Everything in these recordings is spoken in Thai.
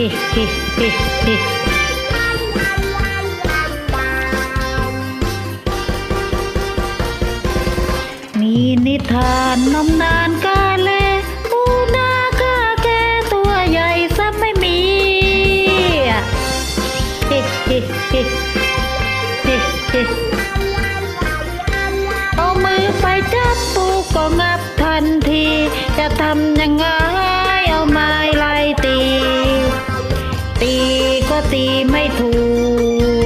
ฮิฮิฮิฮิมีนิทานนมนานกาเลปูนากาแกตัวใหญ่ซะไม่มีฮิฮิฮิฮิฮิเอามือไปจับปูก็งับทันที จะทำยังไง ตีไม่ถู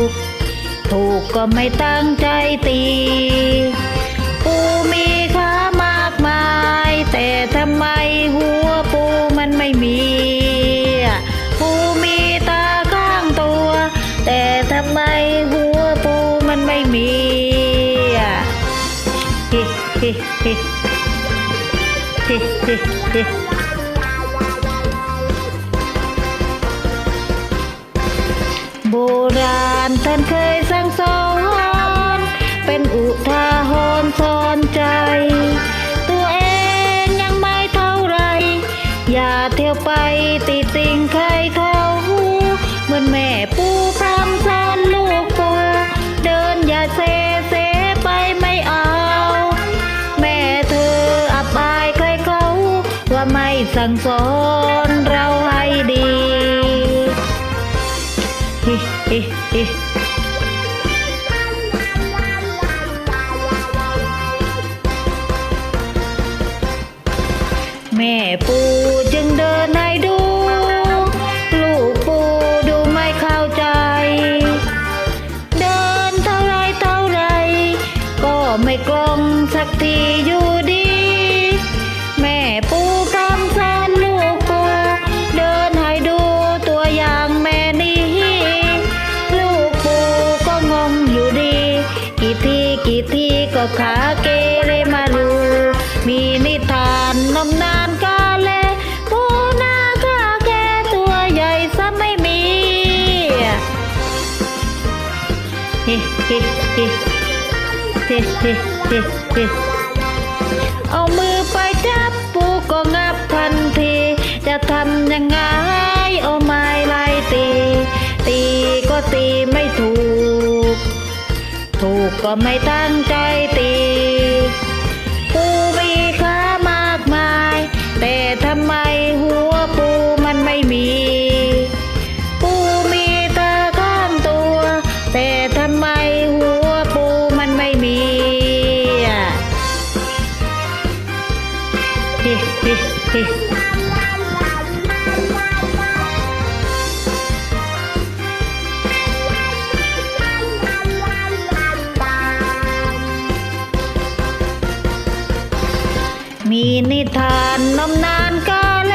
ก ถูกก็ไม่ตั้งใจตีปูมีขามากมาย แต่ทำไมหัวปูมันไม่มีปูมีตาข้างตัว แต่ทำไมหัวปูมันไม่มีฮิฮิฮิฮิฮิฮิ โบราณท่านเคยสั่งสอน เป็นอุทาหรณ์สอนใจ ตัวเองยังไม่เท่าไร อย่าเที่ยวไปติดติงใครเขาเหมือนแม่ปูพรำสอนลูกปูเดินอย่าเซเซไปไม่เอา แม่เธออับอายใครเขาว่าไม่สั่งสอน ฮิฮิแม่ปูจึงเดินให้ดู ลูกปูดูไม่เข้าใจ เดินเท่าไรเท่าไร ก็ไม่กลงสัก ขาเกเรมาลูมีนิทานนมนานกาเลปูนาคาแกตัวใหญ่ซะไม่มีฮิฮิฮิฮิฮิฮิฮิเอามือไปจับปูก็งับทันที จะทำยังไง ก็ไม่ตั้งใจตีปูมีขามากมาย แต่ทำไมหัวปูมันไม่มี ปูมีตาข้างตัว แต่ทำไมหัวปูมันไม่มีอะฮิฮิฮิ นิทานนมนานกาเล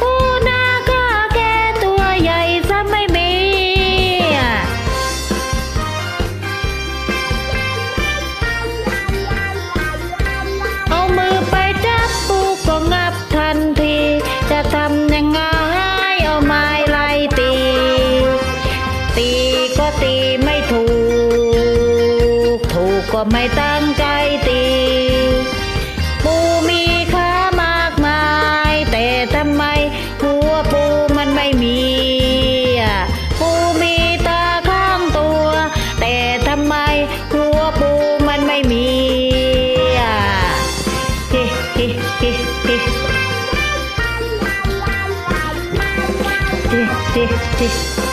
ปูนาคาแกตัวใหญ่ซะไม่มี เอามือไปจับปูก็งับทันที จะทำยังไงเอาไม้ไล่ตี ตีก็ตีไม่ถูก ถูกก็ไม่ตั้ง ฮิฮิฮิ